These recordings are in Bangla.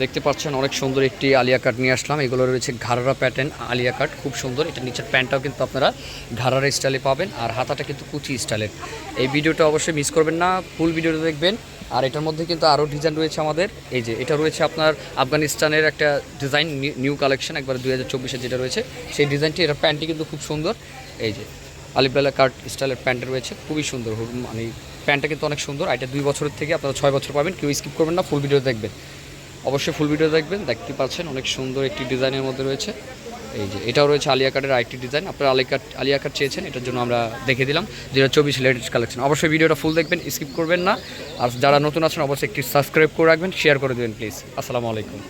দেখতে পাচ্ছেন অনেক সুন্দর একটি আলিয়া কাট নিয়ে আসলাম। এগুলো রয়েছে ঘাড়ারা প্যাটার্ন আলিয়া কাট খুব সুন্দর। এটা নিচের প্যান্টটাও কিন্তু আপনারা ঘাড়ারা স্টাইলে পাবেন আর হাতাটা কিন্তু কুচি স্টাইলের এই ভিডিওটা অবশ্যই মিস করবেন না ফুল ভিডিওটা দেখবেন। আর এটার মধ্যে কিন্তু আরও ডিজাইন রয়েছে আমাদের। এই যে, এটা রয়েছে আপনার আফগানিস্তানের একটা ডিজাইন নিউ কালেকশন একবার দুই হাজার চব্বিশে যেটা রয়েছে। সেই ডিজাইনটি এটা প্যান্টটি কিন্তু খুব সুন্দর। এই যে আলিবালা কাট স্টাইলের প্যান্ট রয়েছে, খুবই সুন্দর। মানে প্যান্টটা কিন্তু অনেক সুন্দর। আর এটা দুই বছরের থেকে আপনারা ছয় বছর পাবেন, কেউ স্কিপ করবেন না ফুল ভিডিও দেখবেন। অবশ্যই ফুল ভিডিও দেখবেন, দেখতে পাচ্ছেন অনেক সুন্দর একটি ডিজাইনের মধ্যে রয়েছে। এই যে, এটাও রয়েছে আলিয়া কাটের আরেকটি ডিজাইন আপনারা আলিয়া কাট আলিয়া কাট চেয়েছেন, এটার জন্য আমরা দেখে দিলাম। যেটা চব্বিশ লেটেস্ট কালেকশন অবশ্যই ভিডিওটা ফুল দেখবেন স্কিপ করবেন না। আর যারা নতুন আছেন, অবশ্যই একটি সাবস্ক্রাইব করে রাখবেন শেয়ার করে দেবেন প্লিজ আসসালামু আলাইকুম।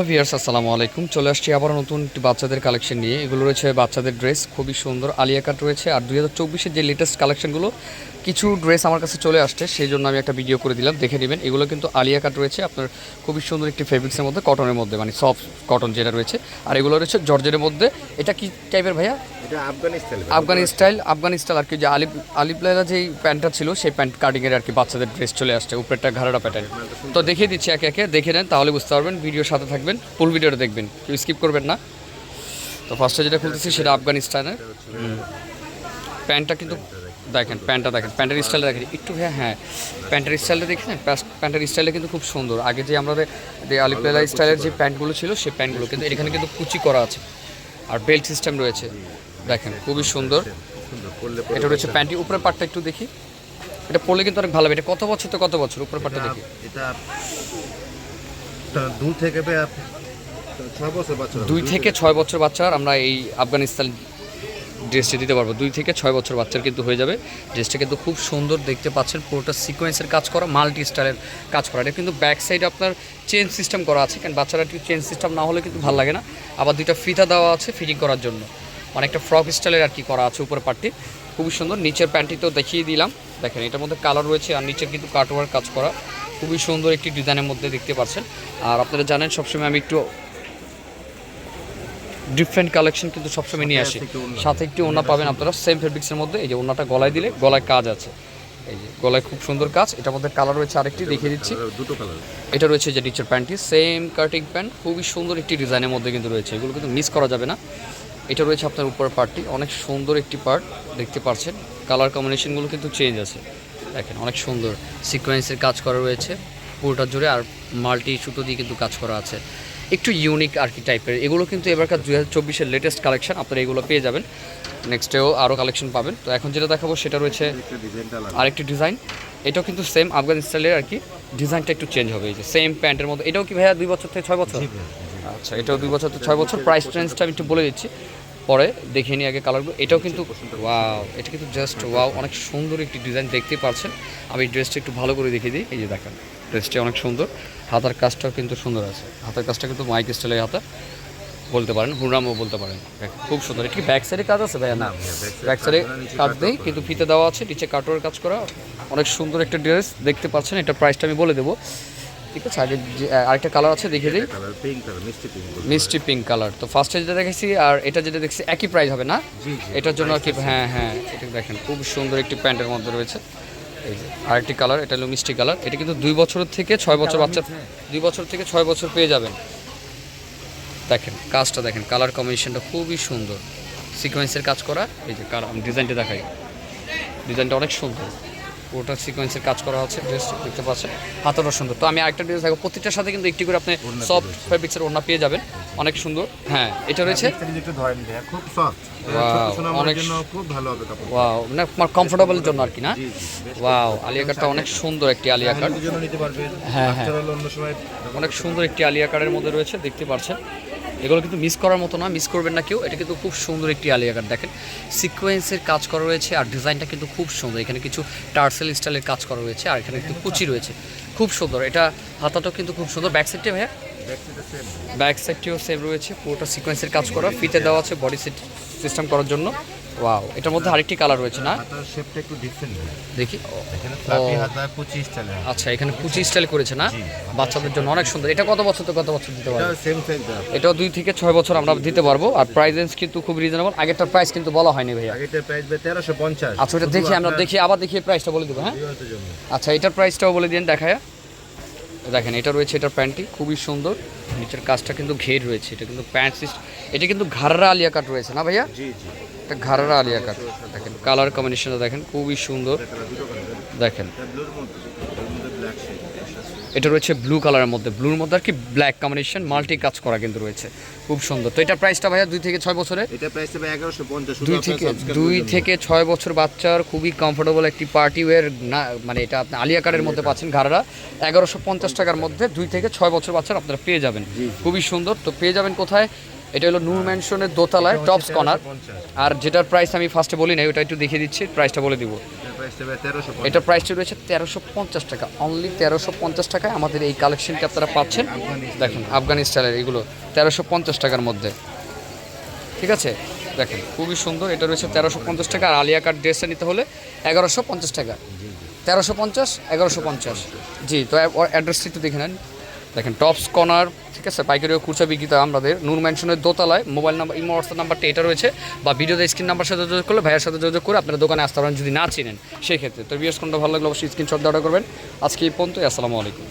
ভিয়ার্স আসসালামু আলাইকুম। চলে আসছি আবার নতুন বাচ্চাদের কালেকশন নিয়ে। এগুলো রয়েছে বাচ্চাদের ড্রেস খুবই সুন্দর আলিয়া কাট রয়েছে। আর দুই হাজার চব্বিশের যে লেটেস্ট কালেকশনগুলো কিছু ড্রেস আমার কাছে চলে আসছে সেই জন্য আমি একটা ভিডিও করে দিলাম। দেখে নেবেন এগুলো কিন্তু আলিয়া কাট রয়েছে। আপনার খুবই সুন্দর একটি ফেব্রিক্সের মধ্যে কটনের মধ্যে মানে সফট কটন যেটা রয়েছে। আর এগুলো রয়েছে জর্জের মধ্যে। এটা কি টাইপের ভাইয়া? আফগানি স্টাইল আফগানি স্টাইল আর কি যে আলিপ আলিপলাইলা যেই প্যান্টটা ছিল সেই প্যান্ট কাটিংয়ের আর কি বাচ্চাদের ড্রেস চলে আসছে উপরেরটা ঘাড়াটা প্যাটার্ন তো দেখিয়ে দিচ্ছি একে একে দেখে নেন তাহলে বুঝতে পারবেন ভিডিওর সাথে থাকবেন ফুল ভিডিওটা দেখবেন, কেউ স্কিপ করবেন না। তো ফার্স্টে যেটা খুলতেছি সেটা আফগানিস্তানের। প্যান্টটা কিন্তু দেখেন, প্যান্টটা দেখেন, প্যান্টের স্টাইলটা দেখেন। একটু হ্যাঁ হ্যাঁ প্যান্টের স্টাইলটা দেখেন প্যান্টের স্টাইলটা কিন্তু খুব সুন্দর। আগে যে আমাদের যে আলিপলাইলা স্টাইলের যে প্যান্টগুলো ছিল, সেই প্যান্টগুলো কিন্তু এখানে কিন্তু কুচি করা আছে। আর বেল্ট সিস্টেম রয়েছে। দেখেন, খুবই সুন্দর। এটা রয়েছে প্যান্টি উপরের পার্টটা একটু দেখি। এটা পরলে কিন্তু অনেক ভালো হবে। এটা কত বছর তো কত বছর? উপরের পার্টটা দেখি। এটা দু থেকে ছয় বছর বাচ্চা দুই থেকে ছয় বছর বাচ্চার আমরা এই আফগানিস্তান ড্রেসটা দিতে পারব। দুই থেকে ছয় বছর বাচ্চার কিন্তু হয়ে যাবে। ড্রেসটা কিন্তু খুব সুন্দর দেখতে পাচ্ছেন। পুরোটা সিকোয়েন্সের কাজ করা মাল্টি স্টাইলের কাজ করা। এটা কিন্তু ব্যাক সাইডে আপনার চেন সিস্টেম করা আছে। কারণ বাচ্চারা একটু চেন সিস্টেম না হলে কিন্তু ভালো লাগে না। আবার দুইটা ফিতা দেওয়া আছে ফিটিং করার জন্য। অনেকটা ফ্রক স্টাইলের আর কি করা আছে উপরের পার্টটি খুবই সুন্দর। নিচের প্যান্টটিতেও দেখিয়ে দিলাম। দেখেন এটার মধ্যে কালার রয়েছে। আর নিচের কিন্তু কাটওয়ার কাজ করা। খুবই সুন্দর একটি ডিজাইনের মধ্যে দেখতে পাচ্ছেন। আর আপনারা জানেন সবসময় আমি একটু ডিফারেন্ট কালেকশন কিন্তু সবসময় নিয়ে আসি। সাথে একটি ওনা পাবেন আপনারা সেম ফেব্রিক্সের মধ্যে। এই যে ওনাটা গলায় দিলে গলায় কাজ আছে। এই যে গলায় খুব সুন্দর কাজ। এটার মধ্যে কালার রয়েছে আরেকটি দেখিয়ে দিচ্ছি। দুটো কালার এটা রয়েছে যে নিচের প্যান্টটি সেম কাটিং প্যান্ট খুবই সুন্দর একটি ডিজাইনের মধ্যে কিন্তু রয়েছে। এগুলো কিন্তু মিস করা যাবে না। এটা রয়েছে আপনার উপর পার্টটি অনেক সুন্দর একটি পার্ট দেখতে পাচ্ছেন। কালার কম্বিনেশনগুলো কিন্তু চেঞ্জ আছে। দেখেন অনেক সুন্দর সিকোয়েন্সের কাজ করা রয়েছে পুরোটা জুড়ে আর মাল্টি সুতো দিয়ে কিন্তু কাজ করা আছে। একটু ইউনিক আর কি টাইপের এগুলো কিন্তু এবারকার দু হাজার চব্বিশের লেটেস্ট কালেকশন আপনারা এগুলো পেয়ে যাবেন। নেক্সটেও আরও কালেকশন পাবেন। তো এখন যেটা দেখাবো সেটা রয়েছে আরেকটি ডিজাইন এটাও কিন্তু সেম আফগান স্টাইলের আর কি। ডিজাইনটা একটু চেঞ্জ হবে এই যে সেম প্যান্টের মধ্যে। এটাও কি ভাইয়া দুই বছর থেকে ছয় বছর? আচ্ছা এটাও দুই বছর থেকে ছয় বছর। প্রাইস রেঞ্জটা আমি একটু বলে দিচ্ছি। পরে দেখে নিই আগে কালারগুলো। এটাও কিন্তু ওয়াও এটা কিন্তু জাস্ট ওয়াও অনেক সুন্দর একটি ডিজাইন দেখতে পাচ্ছেন। আমি ড্রেসটা একটু ভালো করে দেখিয়ে দিই এই যে দেখেন ড্রেসটা অনেক সুন্দর। হাতার কাজটাও কিন্তু সুন্দর আছে। হাতার কাজটা কিন্তু মাইক স্টাইলের হাতা বলতে পারেন হুরামও বলতে পারেন। খুব সুন্দর। কি ব্যাক সাইডে কাজ আছে ভাইয়া? না ব্যাক সাইডে কাজ নেই কিন্তু ফিতে দেওয়া আছে নিচে কাটোয়ার কাজ করা। অনেক সুন্দর একটা ড্রেস দেখতে পাচ্ছেন এটা প্রাইসটা আমি বলে দেবো। ঠিক আছে আগে আরেকটা কালার আছে দেখিয়ে দিই। মিষ্টি পিঙ্ক কালার তো ফার্স্টে যেটা দেখেছি আর এটা যেটা দেখছি একই প্রাইস হবে না? এটার জন্য আর কি হ্যাঁ হ্যাঁ এটা দেখেন খুব সুন্দর একটি প্যান্টের মধ্যে রয়েছে। এই যে আরেকটি কালার এটা হলো মিষ্টি কালার এটা কিন্তু দুই বছরের থেকে ছয় বছর বাচ্চা দুই বছর থেকে ছয় বছর পেয়ে যাবেন। দেখেন কাজটা দেখেন কালার কম্বিনেশনটা খুবই সুন্দর। সিকোয়েন্সের কাজ করা এই যে কালার ডিজাইনটা দেখাই। ডিজাইনটা অনেক সুন্দর। পুরোটা সিকোয়েন্সের কাজ করা আছে ড্রেস দেখতে পাচ্ছেন। হাতাটা সুন্দর। তো আমি আরেকটা ড্রেস দেখো প্রতিটার সাথে কিন্তু একটি করে আপনি সফট ফেব্রিক্সের ওড়না পেয়ে যাবেন। অনেক সুন্দর। হ্যাঁ এটা রয়েছে। খুব সফট অনেক অনেক জন্য খুব ভালো হবে ওয়াও মানে কমফোর্টেবলের জন্য আর কি না? ওয়াও আলিয়া অনেক সুন্দর একটি আলিয়া হ্যাঁ, হ্যাঁ। অনেক সুন্দর একটি আলিয়া মধ্যে রয়েছে দেখতে পাচ্ছেন। এগুলো কিন্তু মিস করার মতো না মিস করবেন না কেউ। এটা কিন্তু খুব সুন্দর একটি আলিয়াগার দেখেন। সিকোয়েন্সের কাজ করা রয়েছে আর ডিজাইনটা কিন্তু খুব সুন্দর। এখানে কিছু টার্সেল স্টাইলের কাজ করা রয়েছে আর এখানে কিন্তু কুচি রয়েছে। খুব সুন্দর। এটা হাতাটাও কিন্তু খুব সুন্দর। ব্যাক সাইডটা ভাইয়া? ব্যাক সাইডটিও সেম রয়েছে। পুরোটা সিকোয়েন্সের কাজ করা। ফিতে দেওয়া আছে বডি সিস্টেম করার জন্য। ওয়াও এটার মধ্যে আরেকটি কালার রয়েছে না? হাতার শেপটা একটু ডিফারেন্ট দেখি। এখানে হাতা। আচ্ছা এখানে কুচি স্টাইল করেছে না? বাচ্চাদের জন্য অনেক সুন্দর। এটা কত বছর তো কত বছর দিতে এটা পারব সেম সাইজ এটাও দুই থেকে ছয় বছর আমরা দিতে পারব। আর প্রাইস রেঞ্জ কিন্তু খুব রিজনেবল আগেরটার প্রাইস কিন্তু বলা হয়নি ভাইয়া। আগেরটার প্রাইস ভাই তেরোশো পঞ্চাশ। আচ্ছা ওটা দেখি আমরা দেখি আবার দেখি প্রাইসটা বলে দেবো হ্যাঁ? আচ্ছা এটার প্রাইসটাও বলে দিন দেখায়। দেখেন এটা রয়েছে এটার প্যান্টটি। খুবই সুন্দর। নিচের কাজটা কিন্তু ঘের রয়েছে। এটা কিন্তু প্যান্ট সিস্ট এটা কিন্তু ঘাড়রা আলিয়া কাট রয়েছে না ভাইয়া? জি জি। এটা ঘাড়রা আলিয়া কাট দেখেন কালার কম্বিনেশনটা দেখেন খুবই সুন্দর। এটা দেখেন এটা রয়েছে ব্লু কালারের মধ্যে। ব্লুর মধ্যে আর কি ব্ল্যাক কম্বিনেশন মাল্টি কাজ করা কিন্তু রয়েছে। খুব সুন্দর। তো এটা প্রাইসটা ভাইয়া দুই থেকে ছয় বছরের? এটা প্রাইস হবে এগারোশো পঞ্চাশ দুই থেকে দুই থেকে ছয় বছর বাচ্চার খুবই কমফোর্টেবল একটি পার্টি ওয়্যার না মানে এটা আপনি আলিয়া কার্ডের মধ্যে পাচ্ছেন ঘাড়া এগারোশো পঞ্চাশ টাকার মধ্যে দুই থেকে ছয় বছর বাচ্চার আপনারা পেয়ে যাবেন। খুবই সুন্দর। তো পেয়ে যাবেন কোথায়? এটা হলো নূর ম্যানশনের দোতলায় টপস কর্নার। আর যেটার প্রাইস আমি ফার্স্টে বলি না ওটা একটু দেখিয়ে দিচ্ছি প্রাইসটা বলে দিব। এটা প্রাইসটা রয়েছে তেরোশো পঞ্চাশ টাকা। অনলি তেরোশো পঞ্চাশ টাকায় আমাদের এই কালেকশনটি আপনারা পাচ্ছেন। দেখুন আফগানি স্টাইলের এগুলো তেরোশো পঞ্চাশ টাকার মধ্যে। ঠিক আছে? দেখেন খুবই সুন্দর এটা রয়েছে তেরোশো পঞ্চাশ টাকা। আর আলিয়া কাট ড্রেসটা নিতে হলে এগারোশো পঞ্চাশ টাকা। তেরোশো পঞ্চাশ এগারোশো পঞ্চাশ। জি তো অ্যাড্রেসটি একটু দেখে নেন। দেখেন, টপস কর্নার, ঠিক আছে পাইকারি ও খুচরা বিক্রিতা আমাদের। নূর ম্যানশনের দোতলায় মোবাইল নাম্বার, ইমো, হোয়াটসঅ্যাপ নাম্বারটা এটা রয়েছে বা ভিডিওতে স্ক্রিন নাম্বার সাথে যোগাযোগ করলে ভাইয়ের সাথে যোগাযোগ করে আপনার দোকানে আসতে পারেন যদি না চিনেন, সেই ক্ষেত্রে। তো বিশেষ কোনটা ভালো লাগলে অবশ্যই স্ক্রিনশট অর্ডার করবেন। আজকে এই পর্যন্ত আসসালামু আলাইকুম।